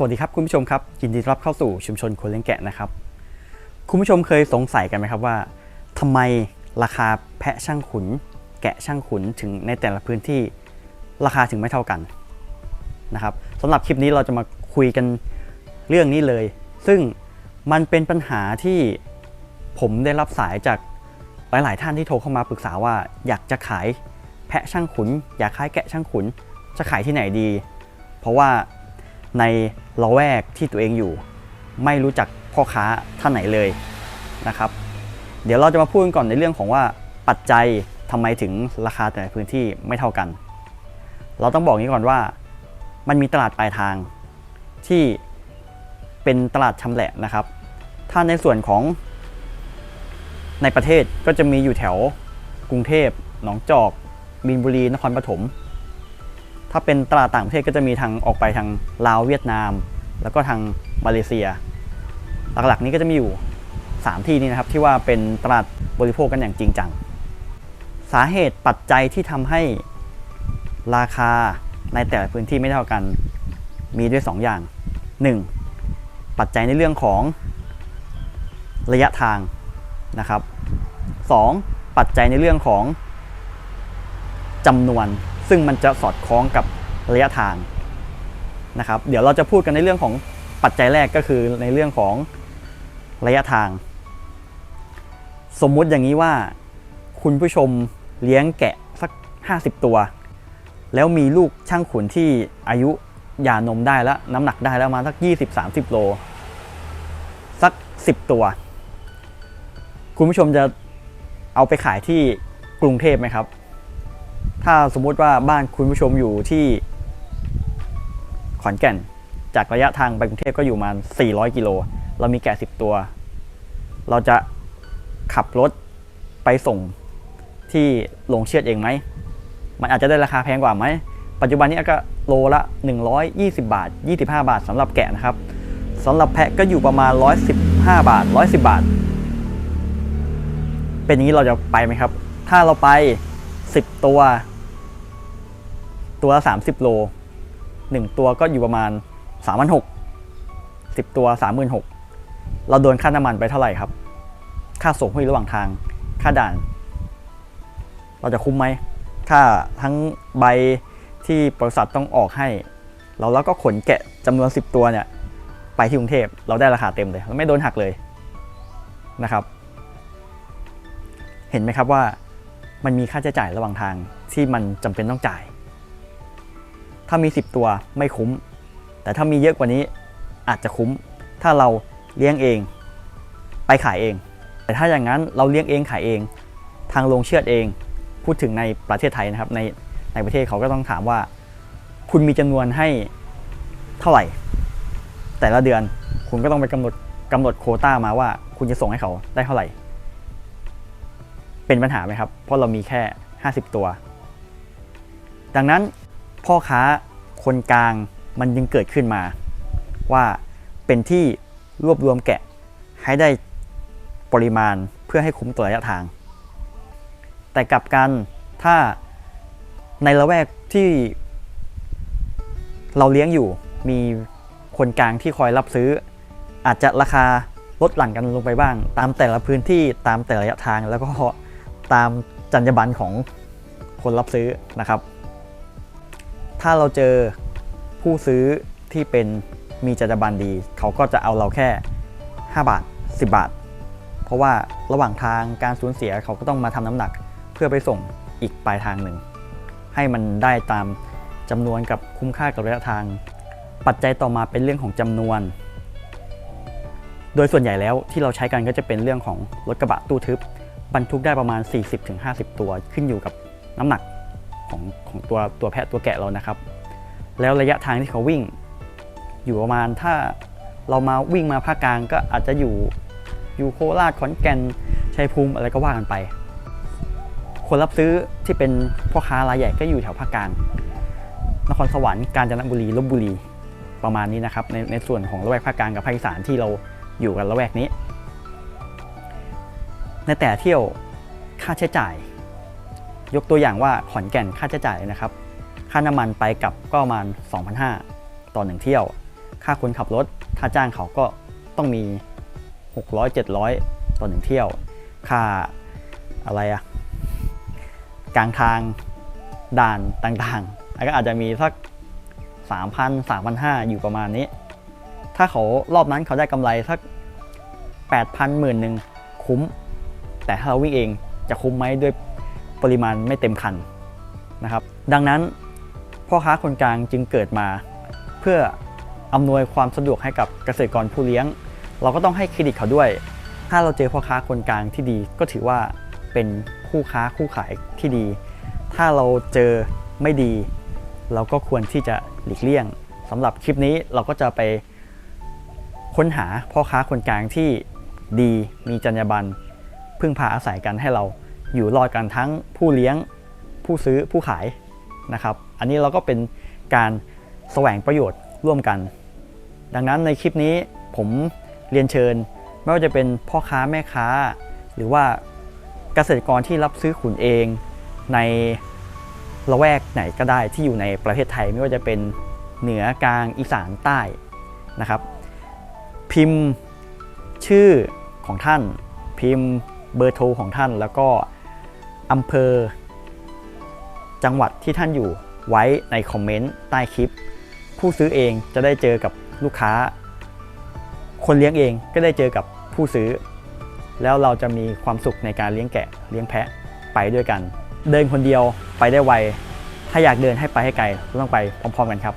สวัสดีครับคุณผู้ชมครับยินดีต้อนรับเข้าสู่ชุมชนคนเลี้ยงแกะนะครับ คุณผู้ชมเคยสงสัยกันไหมครับว่าทำไมราคาแพะช่างขุน แกะช่างขุนถึงในแต่ละพื้นที่ราคาถึงไม่เท่ากันนะครับสำหรับคลิปนี้เราจะมาคุยกันเรื่องนี้เลย ซึ่งมันเป็นปัญหาที่ผมได้รับสายจากหลาย ๆ ท่านที่โทรเข้ามาปรึกษาว่าอยากจะขายแพะช่างขุน อยากขายแกะช่างขุน จะขายที่ไหนดี เพราะว่า ในละแวกที่ตัวเองอยู่ ไม่รู้จักพ่อค้าท่านไหนเลยนะครับ เดี๋ยวเราจะมาพูดกันก่อนในเรื่องของว่าปัจจัยทำไมถึงราคาแต่ละพื้นที่ไม่เท่ากัน เราต้องบอกนี้ก่อนว่ามันมีตลาดปลายทางที่เป็นตลาดชำแหละนะครับ ถ้าในส่วนของในประเทศก็จะมีอยู่แถวกรุงเทพ หนองจอก บินบุรี นครปฐม ถ้าเป็นตลาดต่างประเทศก็จะมีทางออกไปทางลาวเวียดนาม แล้วก็ทางมาเลเซีย หลักๆนี้ก็จะมีอยู่ 3 ที่นี้นะครับที่ว่าเป็นตลาดบริโภคกันอย่างจริงจัง สาเหตุปัจจัยที่ทำให้ราคาในแต่ละพื้นที่ไม่เท่ากัน มีด้วย 2 อย่าง 1. ปัจจัยในเรื่องของระยะทางนะครับ 2. ปัจจัยในเรื่องของจำนวน ซึ่งมันจะสอดคล้องกับระยะทางนะครับ เดี๋ยวเราจะพูดกันในเรื่องของปัจจัยแรกก็คือในเรื่องของระยะทาง สมมุติอย่างนี้ว่าคุณผู้ชมเลี้ยงแกะสัก 50 ตัว แล้วมีลูกช่างขุนที่อายุหย่านมได้แล้วน้ำหนักได้แล้วมาสัก 20-30 โล สัก 10 ตัว คุณผู้ชมจะเอาไปขายที่กรุงเทพไหมครับ ถ้าสมมุติว่าบ้านคุณผู้ชมอยู่ที่ขอนแก่น จากระยะทางไปกรุงเทพก็อยู่ประมาณ400 กิโล เรามีแกะ 10 ตัว เราจะขับรถไปส่งที่โรงเชือดเองไหม มันอาจจะได้ราคาแพงกว่าไหม ปัจจุบันนี้ก็โลละ 120 บาท 25 บาทสำหรับแกะนะครับสำหรับแพะก็อยู่ประมาณ 115 บาท 110 บาท เป็นอย่างนี้เราจะไปไหมครับ ถ้าเราไป 10 ตัว ตัวละ30 โล 1 ตัวก็อยู่ประมาณ3 6 0 0 10 ตัว 36,000 เราโดนค่าน้ำมันไปเท่าไหร่ครับ ค่าส่งให้ระหว่างทาง ค่าด่าน เราจะคุ้มไหมถ้าทั้งใบที่บริษัทต้องออกให้ เราแล้วก็ขนแกะจำนวน 10 ตัวเนี่ย ไปที่กรุงเทพ เราได้ราคาเต็มเลยเราไม่โดนหักเลยนะครับ เห็นไหมครับว่ามันมีค่าใช้จ่ายระหว่างทางที่มันจำเป็นต้องจ่าย ถ้ามี 10 ตัวไม่คุ้ม แต่ถ้ามีเยอะกว่านี้อาจจะคุ้ม ถ้าเราเลี้ยงเอง ไปขายเอง แต่ถ้าอย่างนั้นเราเลี้ยงเองขายเอง ทางโรงเชือดเอง พูดถึงในประเทศไทยนะครับในในประเทศเขาก็ต้องถามว่า คุณมีจำนวนให้เท่าไหร่ แต่ละเดือนคุณก็ต้องไปกำหนดกำหนดโคต้ามาว่า คุณจะส่งให้เขาได้เท่าไหร่ เป็นปัญหาไหมครับ เพราะเรามีแค่ 50 ตัว ดังนั้น พ่อค้าคนกลางมันยังเกิดขึ้นมา ว่าเป็นที่รวบรวมแกะให้ได้ปริมาณเพื่อให้คุ้มตัวระยะทาง แต่กลับกันถ้าในละแวกที่เราเลี้ยงอยู่มีคนกลางที่คอยรับซื้อ อาจจะราคาลดหลั่นกันลงไปบ้าง ตามแต่ละพื้นที่ตามแต่ระยะทางแล้วก็ตามจรรยาบรรณของคนรับซื้อนะครับ ถ้าเราเจอผู้ซื้อที่เป็นมีจรรยาบรรณดี เขาก็จะเอาเราแค่ 5 บาท 10 บาท เพราะว่าระหว่างทางการสูญเสียเขาก็ต้องมาทำน้ำหนักเพื่อไปส่งอีกปลายทางหนึ่ง ให้มันได้ตามจำนวนกับคุ้มค่ากับระยะทาง ปัจจัยต่อมาเป็นเรื่องของจำนวน โดยส่วนใหญ่แล้วที่เราใช้กันก็จะเป็นเรื่องของรถกระบะตู้ทึบบรรทุกได้ประมาณ 40-50 ตัวขึ้นอยู่กับน้ำหนัก ของของตัวตัวแพะตัวแกะเรานะครับ แล้วระยะทางที่เขาวิ่ง อยู่ประมาณถ้าเรามาวิ่งมาภาคกลางก็อาจจะอยู่อยู่โคราชขอนแก่นชัยภูมิอะไรก็ว่ากันไป คนรับซื้อที่เป็นพ่อค้ารายใหญ่ก็อยู่แถวภาคกลาง นครสวรรค์กาญจนบุรีลบบุรีประมาณนี้นะครับในในส่วนของละแวกภาคกลางกับภาคอีสานที่เราอยู่กันละแวกนี้ ในแต่เที่ยวค่าใช้จ่าย ยกตัวอย่างว่าขอนแก่นค่าใช้จ่ายนะครับ ค่าน้ำมันไปกลับก็ประมาณ 2,500 ต่อหนึ่งเที่ยว ค่าคนขับรถค่าจ้างเขาก็ต้องมี 600 700 ต่อหนึ่งเที่ยว ค่าอะไรอะกลางทางด่านต่างๆแล้วก็อาจจะมีสัก 3,000 3,500 อยู่ประมาณนี้ ถ้าเขารอบนั้นเขาได้กำไรสัก 8,000หมื่นหนึ่งคุ้ม แต่ถ้าเราวิ่งเองจะคุ้มไหมด้วย ปริมาณไม่เต็มคันนะครับ ดังนั้นพ่อค้าคนกลางจึงเกิดมา เพื่ออำนวยความสะดวกให้กับเกษตรกรผู้เลี้ยง เราก็ต้องให้เครดิตเขาด้วย ถ้าเราเจอพ่อค้าคนกลางที่ดี ก็ถือว่าเป็นคู่ค้าคู่ขายที่ดี ถ้าเราเจอไม่ดี เราก็ควรที่จะหลีกเลี่ยงสำหรับคลิปนี้เราก็จะไปค้นหาพ่อค้าคนกลางที่ดีมีจรรยาบรรณพึ่งพาอาศัยกันให้เรา อยู่รอดกันทั้งผู้เลี้ยงผู้ซื้อผู้ขายนะครับ อันนี้เราก็เป็นการแสวงประโยชน์ร่วมกัน ดังนั้นในคลิปนี้ผมเรียนเชิญ ไม่ว่าจะเป็นพ่อค้าแม่ค้า หรือว่าเกษตรกรที่รับซื้อขุนเองในละแวกไหนก็ได้ที่อยู่ในประเทศไทยไม่ว่าจะเป็นเหนือกลางอีสานใต้นะครับ พิมพ์ชื่อของท่าน พิมพ์เบอร์โทรของท่านแล้วก็ อำเภอ จังหวัดที่ท่านอยู่ไว้ในคอมเมนต์ใต้คลิป ผู้ซื้อเองจะได้เจอกับลูกค้า คนเลี้ยงเองก็ได้เจอกับผู้ซื้อ แล้วเราจะมีความสุขในการเลี้ยงแกะเลี้ยงแพะไปด้วยกัน เดินคนเดียวไปได้ไวถ้าอยากเดินให้ไปให้ไกลต้องไปพร้อม ๆ กันครับ